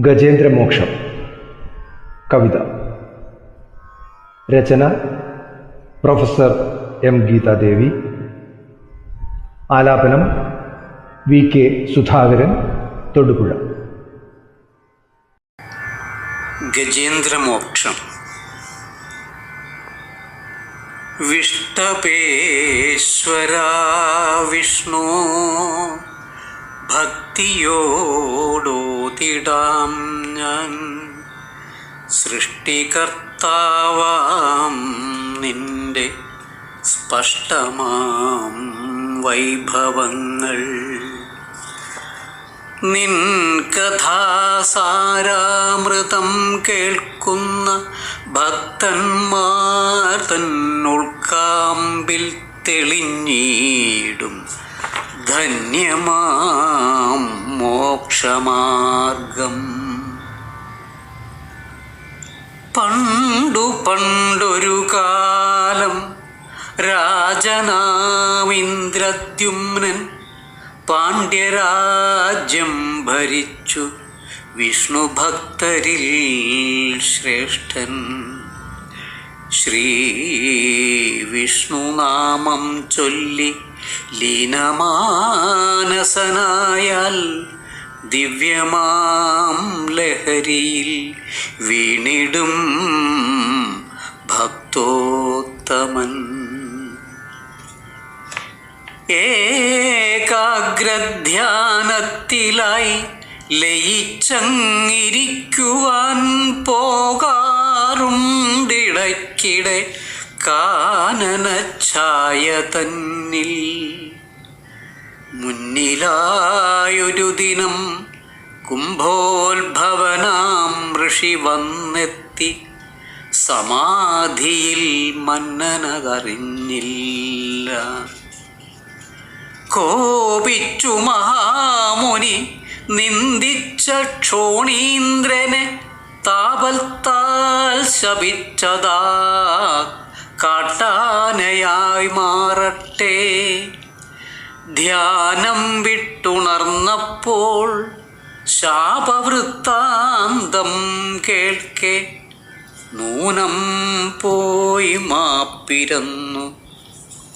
ഗജേന്ദ്രമോക്ഷം. കവിത. രചന professor M Geethadevi. ആലാപനം V K Sudhakaran Thodupuzha. Gajendramoksham. വിഷ്ടപേശ്വര വിഷ്ണു. ഭക്തിയോടോതിടാം ഞാൻ. സൃഷ്ടികർത്താവാം നിന്റെ സ്പഷ്ടമാം വൈഭവങ്ങൾ. നിൻ കഥാസാരാമൃതം കേൾക്കുന്ന ഭക്തന്മാർ തന്നുൾക്കാമ്പിൽ തെളിഞ്ഞിടും. ധന്യമാം മോക്ഷമാർഗം. പണ്ടു പണ്ടൊരു കാലം രാജനാമിന്ദ്രദ്യുമ്നൻ പാണ്ഡ്യരാജ്യം ഭരിച്ചു. വിഷ്ണുഭക്തരിൽ ശ്രേഷ്ഠൻ. ശ്രീ വിഷ്ണുനാമം ചൊല്ലി ലീനമാനസനായാൽ ദിവ്യമാം ലഹരിയിൽ വീണിടും ഭക്തോത്തമൻ. ഏകാഗ്രധ്യാനത്തിലായി ലയിച്ചങ്ങിരിക്കുവാൻ പോകാറുണ്ടിടയ്ക്കിടെ കാനനഛായ തന്നിൽ മുന്നിലായൊരു ദിനം കുംഭോത്ഭവനാം ഋഷി വന്നെത്തി സമാധിയിൽ മന്നനകറിഞ്ഞില്ല കോപിച്ചു മഹാമുനി നിന്ദിച്ച ക്ഷോണീന്ദ്രനെ താപൽത്താൽ ശപിച്ചതാ കാട്ടാനയായി മാറട്ടെ. ധ്യാനം വിട്ടുണർന്നപ്പോൾ ശാപവൃത്താന്തം കേൾക്കെ. നൂനം പോയി മാപ്പിരന്നു.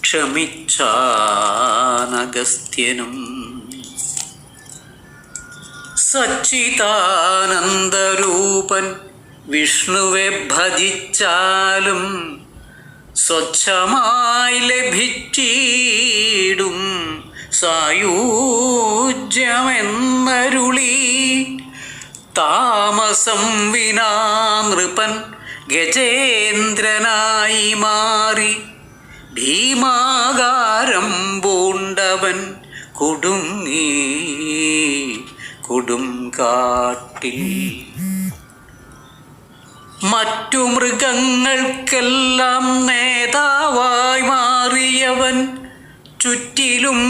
ക്ഷമിച്ചാനഗസ്ത്യനും. സച്ചിതാനന്ദരൂപൻ വിഷ്ണുവെ ഭജിച്ചാലും സ്വച്ഛമായി ലഭിച്ചിടും സായൂജ്യമെന്നരുളി. താമസം വിനാ നൃപൻ ഗജേന്ദ്രനായി മാറി. ഭീമാകാരം പൂണ്ടവൻ കുടുങ്ങി കൊടുങ്കാട്ടിൽ മറ്റു മൃഗങ്ങൾക്കെല്ലാം നേതാവായി മാറിയവൻ ചുറ്റിലും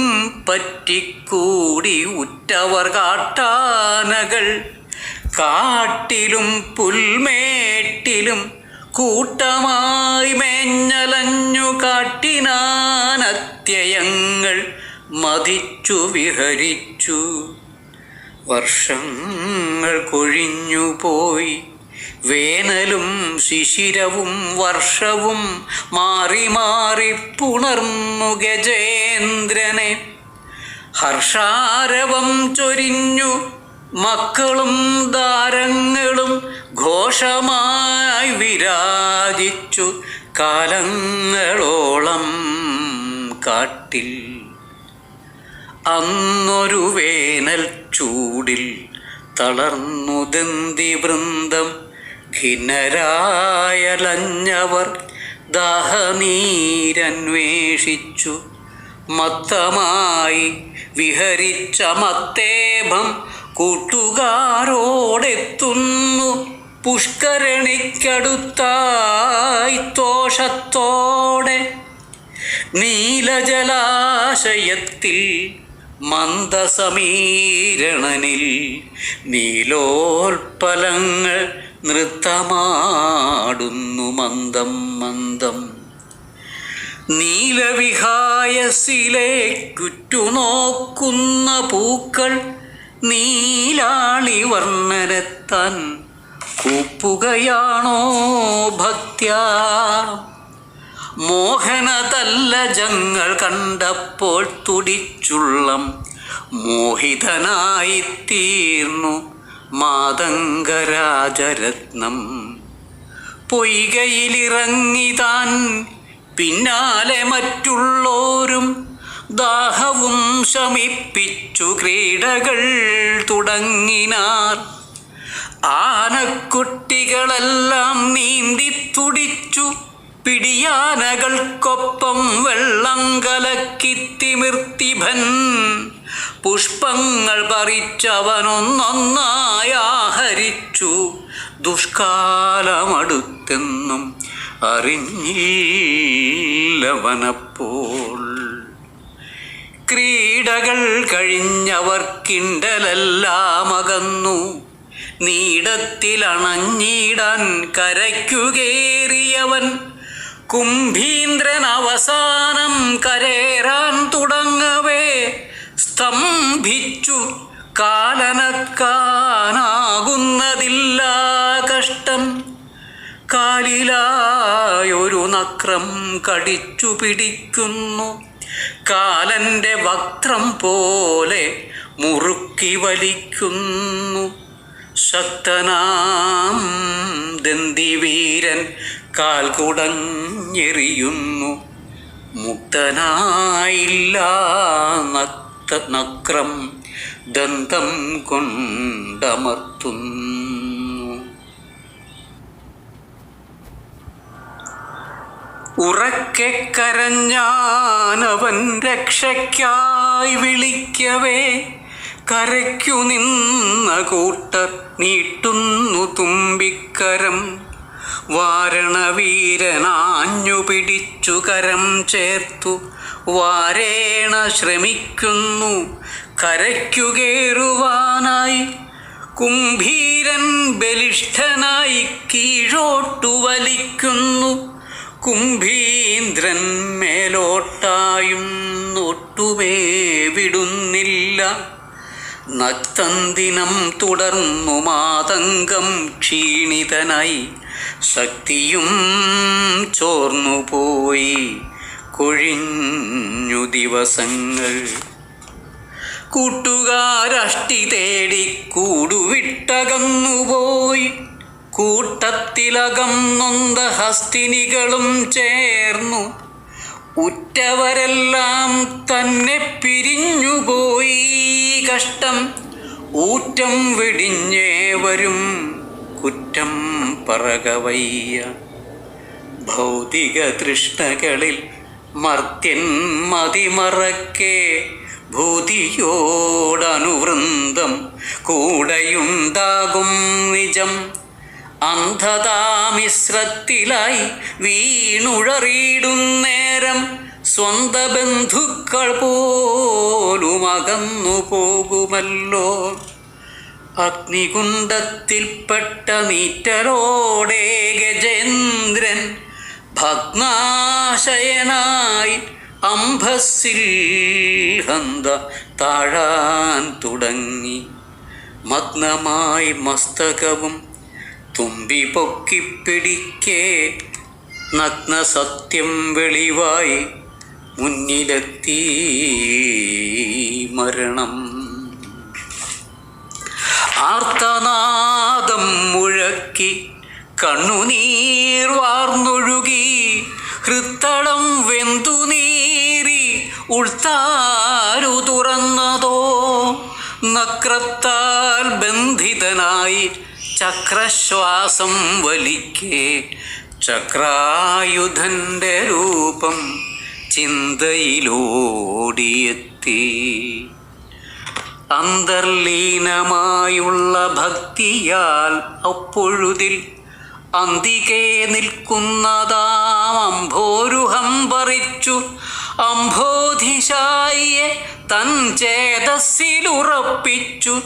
പറ്റിക്കൂടി ഉറ്റവർ കാട്ടാനകൾ. കാട്ടിലും പുൽമേട്ടിലും കൂട്ടമായി മേഞ്ഞലഞ്ഞു കാട്ടിനാനത്യയങ്ങൾ മതിച്ചു വിഹരിച്ചു. വർഷങ്ങൾ കൊഴിഞ്ഞുപോയി. വേനലും ശിശിരവും വർഷവും മാറി മാറി പുണർന്നു ഗജേന്ദ്രനെ. ഹർഷാരവം ചൊരിഞ്ഞു മക്കളും ദാരങ്ങളും ഘോഷമായി വിരാജിച്ചു കാലങ്ങളോളം കാട്ടിൽ. അന്നൊരു വേനൽ ചൂടിൽ തളർന്നു ദന്തി വൃന്ദം ഖിന്നരായലഞ്ഞവർ ദാഹനീരന്വേഷിച്ചു മത്തമായി വിഹരിച്ച മത്തേഭം കൂട്ടുകാരോടെത്തുന്നു. പുഷ്കരണിക്കടുത്തായി തോഷത്തോടെ നീലജലാശയത്തിൽ മന്ദസമീരണനിൽ നീലോൽപ്പലങ്ങൾ നൃത്തമാടുന്നു മന്ദം മന്ദം. നീലവിഹായസിലേക്കുറ്റുനോക്കുന്ന പൂക്കൾ നീലാളി വർണനത്താൻ കൂപ്പുകയാണോ ഭക്ത്യ മോഹനതല്ല ജങ്ങൾ കണ്ടപ്പോൾ തുടിച്ചുള്ളം മോഹിതനായി തീർന്നു മാതങ്കരാജരത്നം പൊയ്കയിലിറങ്ങിതാൻ പിന്നാലെ മറ്റുള്ളോരും ദാഹവും ശമിപ്പിച്ചു ക്രീഡകൾ തുടങ്ങിനാർ. ആനക്കുട്ടികളെല്ലാം നീന്തി തുടിച്ചു പിടിയാനകൾക്കൊപ്പം വെള്ളം കലക്കി തിമിർത്തിഭൻ. പുഷ്പങ്ങൾ പറിച്ചവനൊന്നൊന്നായാഹരിച്ചു ദുഷ്കാലമടുത്തെന്നും അറിഞ്ഞില്ലവനപ്പോൾ. ക്രീഡകൾ കഴിഞ്ഞവർക്കിണ്ടലെല്ലാം അകന്നു നീടത്തിലണഞ്ഞിടാൻ കരയ്ക്കുകേറിയവൻ. കുംഭീന്ദ്രൻ അവസാനം കരേറാൻ തുടങ്ങവേ. സ്തംഭിച്ചു. കാലനക്കാനാകുന്നതില്ല കഷ്ടം. കാലിലായൊരു നക്രം കടിച്ചു പിടിക്കുന്നു. കാലന്റെ വക്രം പോലെ മുറുക്കി വലിക്കുന്നു. ശക്തനാം ദന്തിവീരൻ കാൽ കുടഞ്ഞെറിയുന്നു. മുക്തനായില്ല നക്രം ദന്തം കൊണ്ടമർത്തുന്നു. ഉറക്കെ കരഞ്ഞാനവൻ രക്ഷയ്ക്കായി വിളിക്കവേ കരയ്ക്കു നിന്ന കൂട്ടർ നീട്ടുന്നു തുമ്പിക്കരം. വാരണവീരനാഞ്ഞു പിടിച്ചു കരം ചേർത്തു. വാരേണ ശ്രമിക്കുന്നു. കരയ്ക്കുകേറുവാനായി. കുംഭീരൻ ബലിഷ്ഠനായി കീഴോട്ടു വലിക്കുന്നു. കുംഭീന്ദ്രൻ മേലോട്ടായും ഒട്ടുമേ വിടുന്നില്ല. നക്തന്തിനം തുടർന്നു മാതങ്കം ക്ഷീണിതനായി. ശക്തിയും ചോർന്നുപോയി കൊഴിഞ്ഞു ദിവസങ്ങൾ. കൂട്ടുകാരഷ്ടി തേടി കൂടുവിട്ടകന്നുപോയി. കൂട്ടത്തിലകം നൊന്ത ഹസ്തിനികളും ചേർന്നു. ഉറ്റവരെല്ലാം തന്നെ പിരിഞ്ഞുപോയി കഷ്ടം. ഊറ്റം വെടിഞ്ഞേവരും കുറ്റം പറകവയ്യ. ഭൗതിക തൃഷ്ണകളിൽ മർത്യൻ മതിമറക്കെ ഭൂതിയോടനുവൃന്ദം കൂടെയുണ്ടാകും നിജം. അന്ധതാമിശ്രത്തിലായി വീണുഴറിയിടുന്നേരം സ്വന്ത ബന്ധുക്കൾ പോലും അകന്നു പോകുമല്ലോ അഗ്നികുണ്ഡത്തിൽപ്പെട്ട മീറ്ററോടെ ഗജേന്ദ്രൻ ഭഗ്നാശയനായി അംഭസിൽ ഹന്ത താഴാൻ തുടങ്ങി. മഗ്നമായി മസ്തകവും തുമ്പി പൊക്കിപ്പിടിക്കേ നഗ്ന സത്യം വെളിവായി മുന്നിലെത്തി മരണം. ആർത്തനാദം മുഴക്കി കണ്ണുനീർ വാർന്നൊഴുകി ഹൃത്തളം വെന്തു ഉൾത്താരു തുറന്നതോ നക്രത്താൽ ബന്ധിതനായി ചക്രശ്വാസം വലിക്കേ ചക്രായുധന്റെ രൂപം ചിന്തയിലോടിയെത്തി. അന്തർലീനമായുള്ള ഭക്തിയാൽ അപ്പൊഴുതിൽ അന്തികേ നിൽക്കുന്നതാം അംഭോരുഹം പറിച്ചു അംഭോധിശായിയെ തൻ ചേതസ്സിലുറപ്പിച്ചു.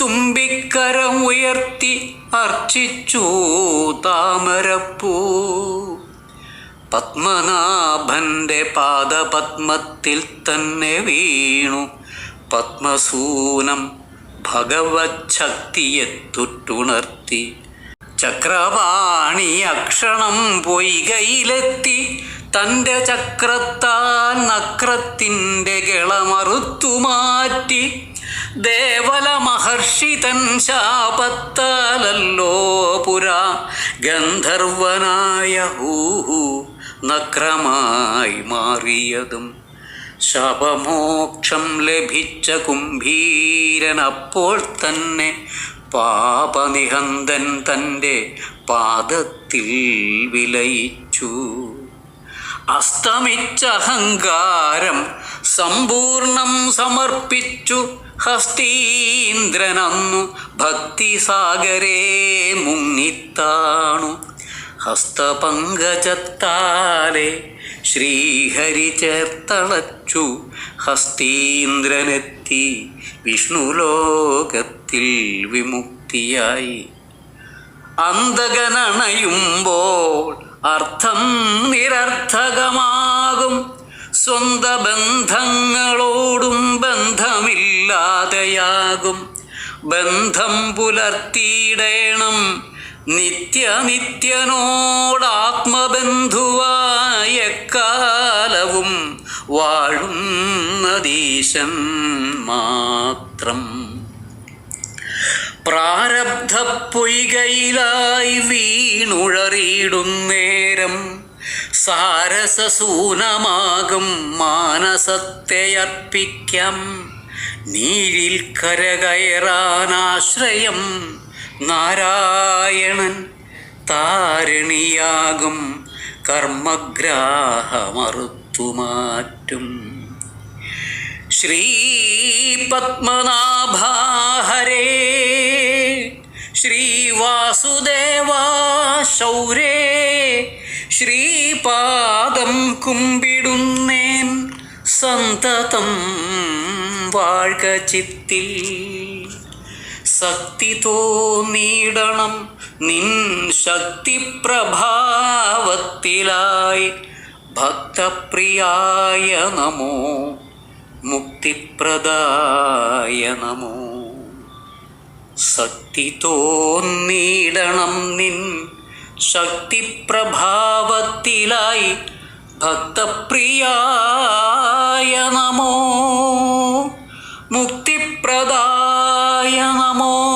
തുമ്പിക്കരം ഉയർത്തി അർച്ചിച്ചു താമരപ്പൂ. പത്മനാഭന്റെ പാദപത്മത്തിൽ തന്നെ വീണു. പത്മസൂനം ഭഗവത് ശക്തിയെ തൊട്ടുണർത്തി ചക്രപാണി അക്ഷണം പൊയ്കയിലെത്തി. തന്റെ ചക്രത്താൽ നക്രത്തിന്റെ ഗളമറുത്തുമാറ്റി ദേവല മഹർഷി തൻ ശാപത്താലല്ലോ പുരാ. ഗന്ധർവനായ ഹൂഹു നക്രമായി മാറിയതും ശാപമോക്ഷം ലഭിച്ച കുംഭീരൻ അപ്പോൾ തന്നെ പാപനിഹന്തൻ തന്റെ പാദത്തിൽ വിലയിച്ചു. അസ്തമിച്ച അഹങ്കാരം സമ്പൂർണം സമർപ്പിച്ചു. ഹസ്തീന്ദ്രനന്നു ഭക്തിസാഗരേ മുങ്ങിത്താണു. ഹസ്തപങ്കജത്താലെ ശ്രീഹരി ചേർത്തളച്ചു ഹസ്തീന്ദ്രനെത്തി വിഷ്ണുലോകത്തിൽ വിമുക്തിയായി. അന്തകനണയുമ്പോൾ അർത്ഥം നിരർത്ഥകമാകും. സ്വന്ത ബന്ധങ്ങളോടും ബന്ധമില്ലാതെയാകും. ബന്ധം പുലർത്തിയിടേണം നിത്യനിത്യനോടാത്മബന്ധുവായ കാലവും വാഴുന്നതീശൻ മാത്രം. പ്രാരബ്ധ പൊയ്കയിലായി വീണുഴറിയിടുന്നേരം സാരസസൂനമാകും മാനസത്തെ അർപ്പിക്കാം നീരിൽ കരകയറാനാശ്രയം നാരായണൻ താരണിയാകും കർമ്മഗ്രാഹമറുത്തുമാറ്റും. ശ്രീപത്മനാഭാഹരേ ശ്രീവാസുദേവാ ശൗരേ ശ്രീപാദം കുമ്പിടുന്നേൻ സന്തതം വാഴ്ക ചിത്തിൽ. ശക്തി തോന്നിയിടണം. നിൻ ശക്തി പ്രഭാവത്തിലായി ഭക്തപ്രിയായ നമോ മുക്തിപ്രദായ നമോ. ശക്തി തോന്നിയിടണം നിൻ ശക്തി പ്രഭാവത്തിലായി ഭക്തപ്രിയായ നമോ മുക്തിപ്രദായ നമോ